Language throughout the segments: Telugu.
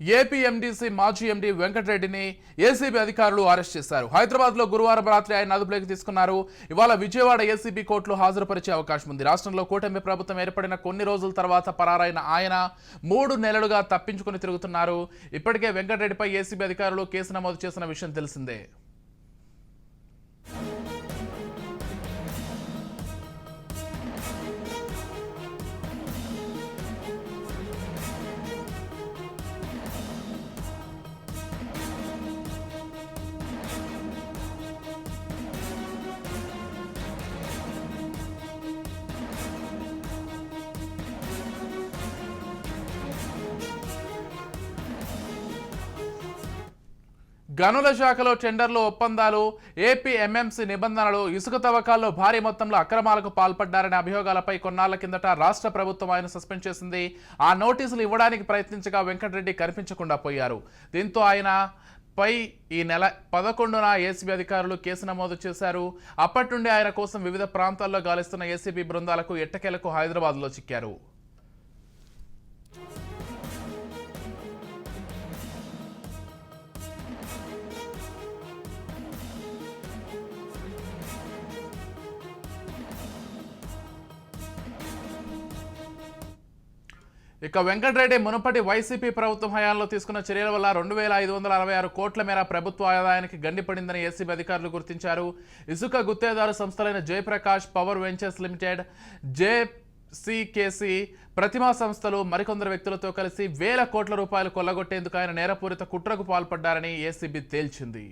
ఏపీఎండీసీ మాజీ ఎండీ వెంకటరెడ్డిని ఏసీబీ అధికారులు అరెస్ట్ చేశారు. హైదరాబాద్లో గురువారం రాత్రి ఆయన అదుపులోకి తీసుకున్నారు. ఇవాళ విజయవాడ ఏసీబీ కోర్టులో హాజరుపరిచే అవకాశం ఉంది. రాష్ట్రంలో కూటమి ప్రభుత్వం ఏర్పడిన కొన్ని రోజుల తర్వాత పరారైన ఆయన మూడు నెలలుగా తప్పించుకుని తిరుగుతున్నారు. ఇప్పటికే వెంకటరెడ్డిపై ఏసీబీ అధికారులు కేసు నమోదు చేసిన విషయం తెలిసిందే. గనుల శాఖలో టెండర్లు ఒప్పందాలు ఏపీ ఎంఎంసీ నిబంధనలు ఇసుక తవ్వకాల్లో భారీ మొత్తంలో అక్రమాలకు పాల్పడ్డారనే అభియోగాలపై కొన్నాళ్ళ కిందట రాష్ట్ర ప్రభుత్వం ఆయన సస్పెండ్ చేసింది. ఆ నోటీసులు ఇవ్వడానికి ప్రయత్నించగా వెంకటరెడ్డి కనిపించకుండా పోయారు. దీంతో ఆయన పై ఈ నెల పదకొండున ఏసీబీ అధికారులు కేసు నమోదు చేశారు. అప్పటి నుండి ఆయన కోసం వివిధ ప్రాంతాల్లో గాలిస్తున్న ఏసీబీ బృందాలకు ఎట్టకేలకు హైదరాబాద్లో చిక్కారు. ఇక వెంకటరెడ్డి మునుపటి వైసీపీ ప్రభుత్వం హయాంలో తీసుకున్న చర్యల వల్ల రెండు వేల ఐదు వందల అరవై ఆరు కోట్ల మేర ప్రభుత్వ ఆదాయానికి గండిపడిందని ఏసీబీ అధికారులు గుర్తించారు. ఇసుక గుత్తేదారు సంస్థలైన Jayaprakash power ventures limited JCKC Prathima సంస్థలు మరికొందరు వ్యక్తులతో కలిసి వేల కోట్ల రూపాయలు కొల్లగొట్టేందుకు ఆయన నేరపూరిత కుట్రకు పాల్పడ్డారని ఏసీబీ తేల్చింది.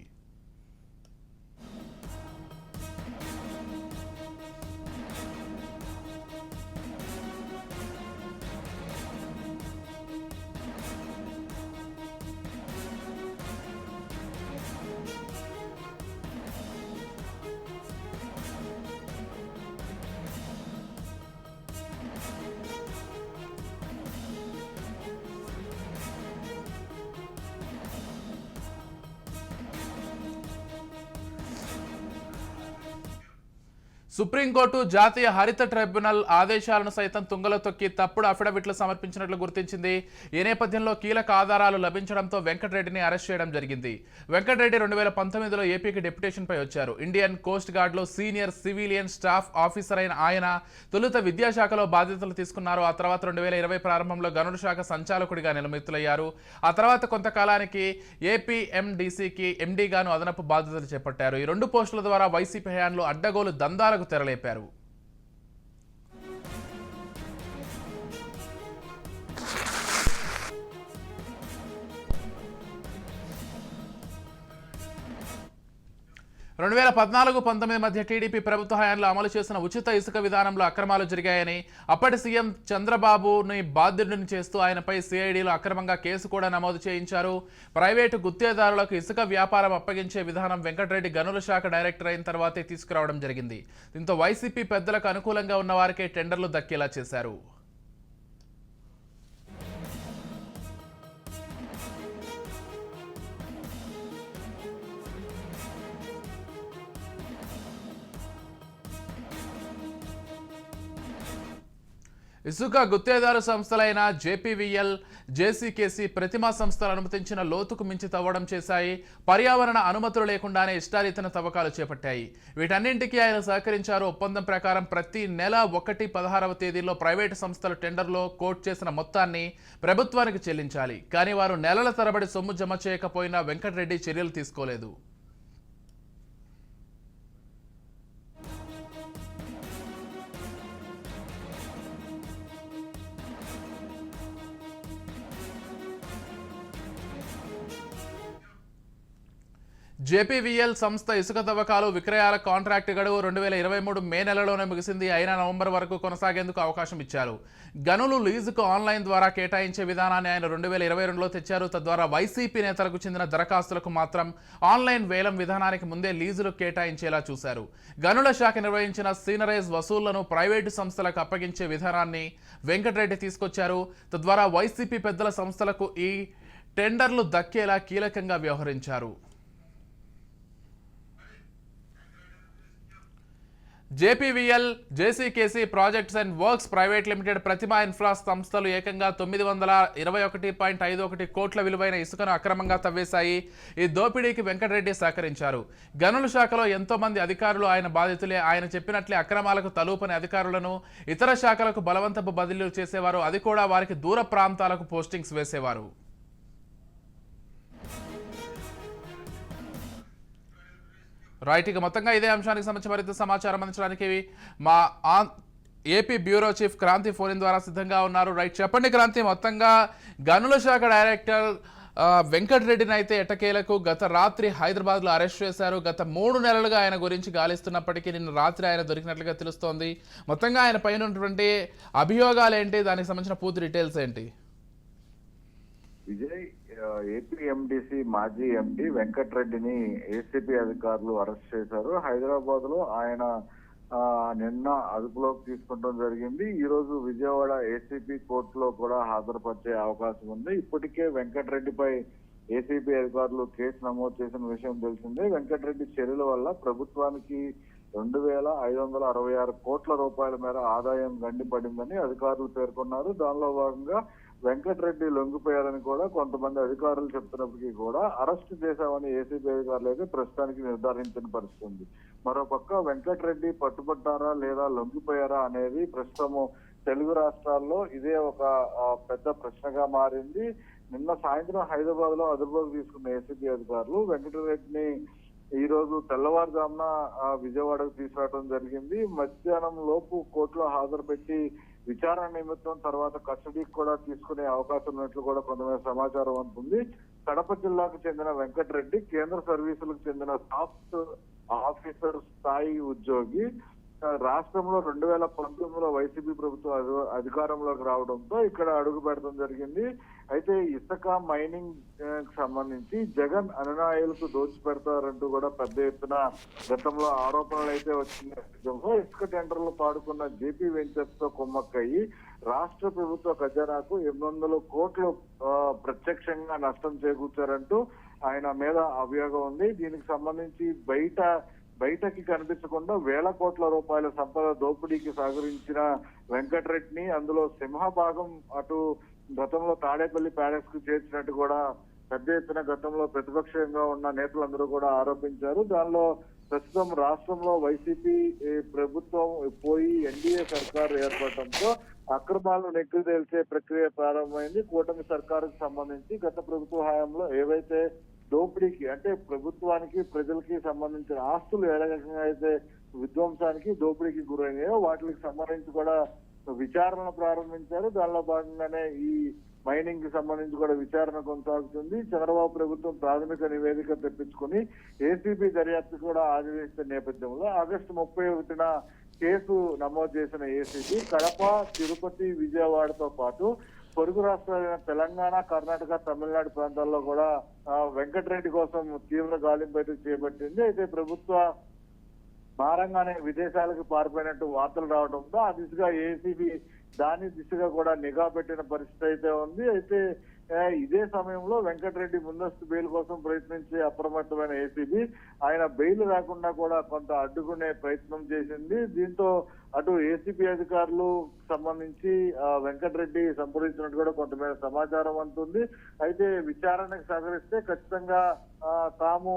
సుప్రీంకోర్టు జాతీయ హరిత ట్రైబ్యునల్ ఆదేశాలను సైతం తుంగలో తొక్కి తప్పుడు అఫిడవిట్లు సమర్పించినట్లు గుర్తించింది. ఈ నేపథ్యంలో కీలక ఆధారాలు లభించడంతో వెంకటరెడ్డిని అరెస్ట్ చేయడం జరిగింది. వెంకటరెడ్డి రెండు వేల పంతొమ్మిదిలో ఏపీకి డెప్యుటేషన్పై వచ్చారు. ఇండియన్ కోస్ట్ గార్డ్లో సీనియర్ సివిలియన్ స్టాఫ్ ఆఫీసర్ అయిన ఆయన తొలుత విద్యాశాఖలో బాధ్యతలు తీసుకున్నారు. ఆ తర్వాత రెండు వేల ఇరవై ప్రారంభంలో గనుడు శాఖ సంచాలకుడిగా నిలమితులయ్యారు ఆ తర్వాత కొంతకాలానికి ఏపీఎండీసీకి ఎండీగాను అదనపు బాధ్యతలు చేపట్టారు. ఈ రెండు పోస్టుల ద్వారా వైసీపీ హయాంలో అడ్డగోలు దందాలకు தரலை பெறவும் రెండు వేల పద్నాలుగు పంతొమ్మిది మధ్య టీడీపీ ప్రభుత్వ హయాంలో అమలు చేసిన ఉచిత ఇసుక విధానంలో అక్రమాలు జరిగాయని అప్పటి సీఎం చంద్రబాబుని బాధ్యుడిని చేస్తూ ఆయనపై సిఐడిలో అక్రమంగా కేసు కూడా నమోదు చేయించారు. ప్రైవేటు గుత్తేదారులకు ఇసుక వ్యాపారం అప్పగించే విధానం వెంకటరెడ్డి గనుల శాఖ డైరెక్టర్ అయిన తర్వాతే తీసుకురావడం జరిగింది. దీంతో వైసీపీ పెద్దలకు అనుకూలంగా ఉన్న వారికే టెండర్లు దక్కేలా చేశారు. ఇసుక గుత్తేదారు సంస్థలైన జేపీవీఎల్ జేసీకేసీ ప్రతిమా సంస్థలు అనుమతించిన లోతుకు మించి తవ్వడం చేశాయి. పర్యావరణ అనుమతులు లేకుండానే ఇష్టారీతన తవ్వకాలు చేపట్టాయి. వీటన్నింటికీ ఆయన సహకరించారు. ఒప్పందం ప్రకారం ప్రతి నెల ఒకటి పదహారవ తేదీలో ప్రైవేటు సంస్థలు టెండర్లో కోట్ చేసిన మొత్తాన్ని ప్రభుత్వానికి చెల్లించాలి. కానీ వారు నెలల తరబడి సొమ్ము జమ చేయకపోయినా వెంకటరెడ్డి చర్యలు తీసుకోలేదు. జేపీవీఎల్ సంస్థ ఇసుక తవ్వకాలు విక్రయాల కాంట్రాక్ట్ గడువు రెండు వేల ఇరవై మూడు మే నెలలోనే ముగిసింది. అయినా నవంబర్ వరకు కొనసాగేందుకు అవకాశం ఇచ్చారు. గనులు లీజుకు ఆన్లైన్ ద్వారా కేటాయించే విధానాన్ని ఆయన రెండు వేల ఇరవై రెండులో తెచ్చారు. తద్వారా వైసీపీ నేతలకు చెందిన దరఖాస్తులకు మాత్రం ఆన్లైన్ వేలం విధానానికి ముందే లీజులు కేటాయించేలా చూశారు. గనుల శాఖ నిర్వహించిన సీనరైజ్ వసూళ్ళను ప్రైవేటు సంస్థలకు అప్పగించే విధానాన్ని వెంకటరెడ్డి తీసుకొచ్చారు. తద్వారా వైసీపీ పెద్దల సంస్థలకు ఈ టెండర్లు దక్కేలా కీలకంగా వ్యవహరించారు. JPVL JCKC projects and works private limited Pratima infra సంస్థలు ఏకంగా తొమ్మిది వందల ఇరవై ఒకటి పాయింట్ ఐదు ఒకటి కోట్ల విలువైన ఇసుకను అక్రమంగా తవ్వేశాయి. ఈ దోపిడీకి వెంకటరెడ్డి సహకరించారు. గనుల శాఖలో ఎంతో మంది అధికారులు ఆయన బాధితులే. ఆయన చెప్పినట్లే అక్రమాలకు తలూపని అధికారులను ఇతర శాఖలకు బలవంతపు బదిలీలు చేసేవారు. అది కూడా వారికి దూర ప్రాంతాలకు పోస్టింగ్స్ వేసేవారు. రైట్ ఇక మొత్తంగా ఇదే అంశానికి సంబంధించి మరింత సమాచారం అందించడానికి మా AP bureau chief Kranti phone ద్వారా సిద్ధంగా ఉన్నారు. రైట్ చెప్పండి క్రాంతి మొత్తంగా గనుల శాఖ డైరెక్టర్ వెంకటరెడ్డిని అయితే ఎట్టకేలకు గత రాత్రి హైదరాబాద్లో అరెస్ట్ చేశారు. గత మూడు నెలలుగా ఆయన గురించి గాలిస్తున్నప్పటికీ నిన్న రాత్రి ఆయన దొరికినట్లుగా తెలుస్తోంది. మొత్తంగా ఆయన పైన ఉన్నటువంటి అభియోగాలు ఏంటి దానికి సంబంధించిన పూర్తి డీటెయిల్స్ ఏంటి? విజయ్ ఏపీ ఎండిసి మాజీ ఎండి వెంకటరెడ్డిని ఏసీపీ అధికారులు అరెస్ట్ చేశారు. హైదరాబాద్లో ఆయన నిన్న అదుపులోకి తీసుకోవడం జరిగింది. ఈ రోజు విజయవాడ ఏసీపీ కోర్టులో కూడా హాజరుపరిచే అవకాశం ఉంది. ఇప్పటికే వెంకటరెడ్డిపై ఏసీపీ అధికారులు కేసు నమోదు చేసిన విషయం తెలిసిందే. వెంకటరెడ్డి చర్యల వల్ల ప్రభుత్వానికి రెండు వేల ఐదు వందల అరవై ఆరు కోట్ల రూపాయల మేర ఆదాయం గండిపడిందని అధికారులు పేర్కొన్నారు. దానిలో భాగంగా వెంకటరెడ్డి లొంగిపోయారని కూడా కొంతమంది అధికారులు చెప్తున్నప్పటికీ కూడా అరెస్ట్ చేశామని ఏసీబీ అధికారులు అయితే ప్రస్తుతానికి నిర్ధారించిన పరిస్థితి ఉంది. మరోపక్క వెంకటరెడ్డి పట్టుబడ్డారా లేదా లొంగిపోయారా అనేది ప్రస్తుతము తెలుగు రాష్ట్రాల్లో ఇదే ఒక పెద్ద ప్రశ్నగా మారింది. నిన్న సాయంత్రం హైదరాబాద్లో అదుపులోకి తీసుకున్న ఏసీబీ అధికారులు వెంకటరెడ్డిని ఈ రోజు తెల్లవారుజామున ఆ, విజయవాడకు తీసుకురావడం జరిగింది. మధ్యాహ్నం లోపు కోర్టులో హాజరు పెట్టి విచారణ నిమిత్తం తర్వాత కస్టడీకి కూడా తీసుకునే అవకాశం ఉన్నట్లు కూడా కొంతమంది సమాచారం అందుతుంది కడప జిల్లాకు చెందిన వెంకటరెడ్డి కేంద్ర సర్వీసులకు చెందిన సాఫ్ట్ ఆఫీసర్ స్థాయి ఉద్యోగి రాష్ట్రంలో రెండు వేల పంతొమ్మిదిలో వైసీపీ ప్రభుత్వం అధి- అధికారంలోకి రావడంతో ఇక్కడ అడుగు పెట్టడం జరిగింది. అయితే ఇసుక మైనింగ్ సంబంధించి జగన్ అనునాయులకు దోచి పెడతారంటూ కూడా పెద్ద ఎత్తున గతంలో ఆరోపణలు అయితే వచ్చిన నేపథ్యంలో ఇసుక టెండర్లు పాడుకున్న జేపీ వెంచర్స్తో కుమ్మక్కయ్యి రాష్ట్ర ప్రభుత్వ ఖజానాకు ఎనిమిది వందల కోట్లు ప్రత్యక్షంగా నష్టం చేకూర్చారంటూ ఆయన మీద అభియోగం ఉంది. దీనికి సంబంధించి బయట బయటకి కనిపించకుండా వేల కోట్ల రూపాయల సంపద దోపిడీకి సహకరించిన వెంకటరెడ్డిని అందులో సింహభాగం అటు గతంలో తాడేపల్లి ప్యాలెస్కు చేర్చినట్టు కూడా పెద్ద ఎత్తున గతంలో ప్రతిపక్షంగా ఉన్న నేతలందరూ కూడా ఆరోపించారు. దానిలో ప్రస్తుతం రాష్ట్రంలో వైసీపీ ఏ, ప్రభుత్వం పోయి ఎన్డీఏ సర్కార్ ఏర్పడటంతో అక్రమాలను నెగ్గు తేల్చే ప్రక్రియ ప్రారంభమైంది. కూటమి సర్కారుకు సంబంధించి గత ప్రభుత్వ హయాంలో ఏవైతే దోపిడీకి అంటే ప్రభుత్వానికి ప్రజలకి సంబంధించిన ఆస్తులు ఏ రకంగా అయితే విధ్వంసానికి దోపిడీకి గురైనాయో వాటికి సంబంధించి కూడా విచారణ ప్రారంభించారు. దానిలో భాగంగానే ఈ మైనింగ్కి సంబంధించి కూడా విచారణ కొనసాగుతుంది. చంద్రబాబు ప్రభుత్వం ప్రాథమిక నివేదిక తెప్పించుకుని ఏసీబీ దర్యాప్తు కూడా ఆదేశించిన నేపథ్యంలో ఆగస్టు ముప్పై ఒకటిన కేసు నమోదు చేసిన ఏసీబీ కడప తిరుపతి విజయవాడతో పాటు పొరుగు రాష్ట్రాలైన తెలంగాణ కర్ణాటక తమిళనాడు ప్రాంతాల్లో కూడా వెంకటరెడ్డి కోసం తీవ్ర గాలింపు అయితే చేపట్టింది. అయితే ప్రభుత్వ భారంగానే విదేశాలకు పారిపోయినట్టు వార్తలు రావడంతో ఆ దిశగా ఏసీబీ దాని దిశగా కూడా నిఘా పెట్టిన పరిస్థితి అయితే ఉంది. అయితే ఇదే సమయంలో వెంకటరెడ్డి ముందస్తు బెయిల్ కోసం ప్రయత్నించే అప్రమత్తమైన ఏసీబీ ఆయన బెయిల్ రాకుండా కూడా కొంత అడ్డుకునే ప్రయత్నం చేసింది. దీంతో అటు ఏసీబీ అధికారులు సంబంధించి వెంకటరెడ్డి సంప్రదించినట్టు కూడా కొంతమేర సమాచారం అంటుంది అయితే విచారణకు సహకరిస్తే ఖచ్చితంగా తాము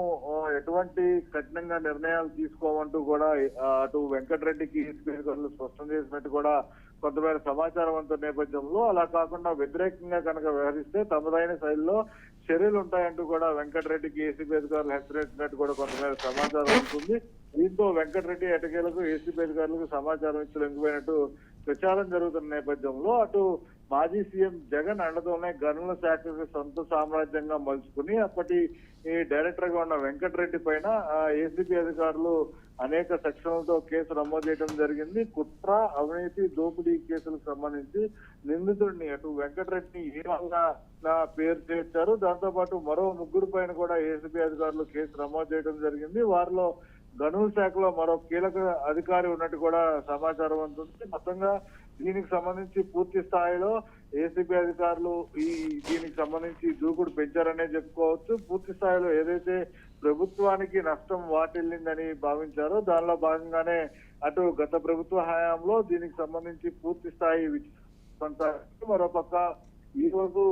ఎటువంటి కఠినంగా నిర్ణయాలు తీసుకోమంటూ కూడా అటు వెంకటరెడ్డికి ఏసీబీ అధికారులు స్పష్టం చేసినట్టు కూడా కొంతమేర సమాచారం అంత నేపథ్యంలో అలా కాకుండా వ్యతిరేకంగా కనుక వ్యవహరిస్తే తమదైన శైలిలో చర్యలు ఉంటాయంటూ కూడా వెంకటరెడ్డికి ఏసీబీ అధికారులు హెచ్చరించినట్టు కూడా కొంతమేర సమాచారం ఉంటుంది దీంతో వెంకటరెడ్డి ఎటకేలకు ఏసీబీ అధికారులకు సమాచారం ఇచ్చి లొంగిపోయినట్టు ప్రచారం జరుగుతున్న నేపథ్యంలో అటు మాజీ సీఎం జగన్ అండతోనే గనుల శాఖకు సొంత సామ్రాజ్యంగా మలుచుకుని అప్పటి డైరెక్టర్గా ఉన్న వెంకటరెడ్డి పైన ఏసీబీ అధికారులు అనేక సెక్షన్లతో కేసు నమోదు చేయడం జరిగింది. కుట్ర అవినీతి దోపిడీ కేసులకు సంబంధించి నిందితుడిని అటు వెంకటరెడ్డిని ఏ విధంగా నా పేరు చేర్చారు. దాంతో పాటు మరో ముగ్గురు పైన కూడా ఏసీబీ అధికారులు కేసు నమోదు చేయడం జరిగింది. వారిలో గనుల శాఖలో మరో కీలక అధికారి ఉన్నట్టు కూడా సమాచారం అందుతుంది. మొత్తంగా దీనికి సంబంధించి పూర్తి స్థాయిలో ఏసీబీ అధికారులు ఈ దీనికి సంబంధించి దూకుడు పెంచారనే చెప్పుకోవచ్చు. పూర్తి స్థాయిలో ఏదైతే ప్రభుత్వానికి నష్టం వాటిల్లిందని భావించారో దానిలో భాగంగానే అటు గత ప్రభుత్వ హయాంలో దీనికి సంబంధించి పూర్తి స్థాయి విచారణ కొనసాగుతూ మరోపక్క ఈ రోజు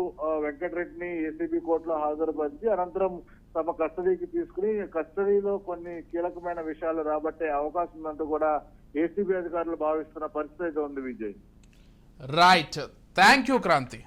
వెంకటరెడ్డిని ఏసీబీ కోర్టులో హాజరుపరిచి అనంతరం తమ కస్టడీకి తీసుకుని కస్టడీలో కొన్ని కీలకమైన విషయాలు రాబట్టే అవకాశం ఉందంటూ కూడా ఏసీబీ అధికారులు భావిస్తున్న పరిస్థితి అయితే ఉంది Vijay. Right thank you Kranti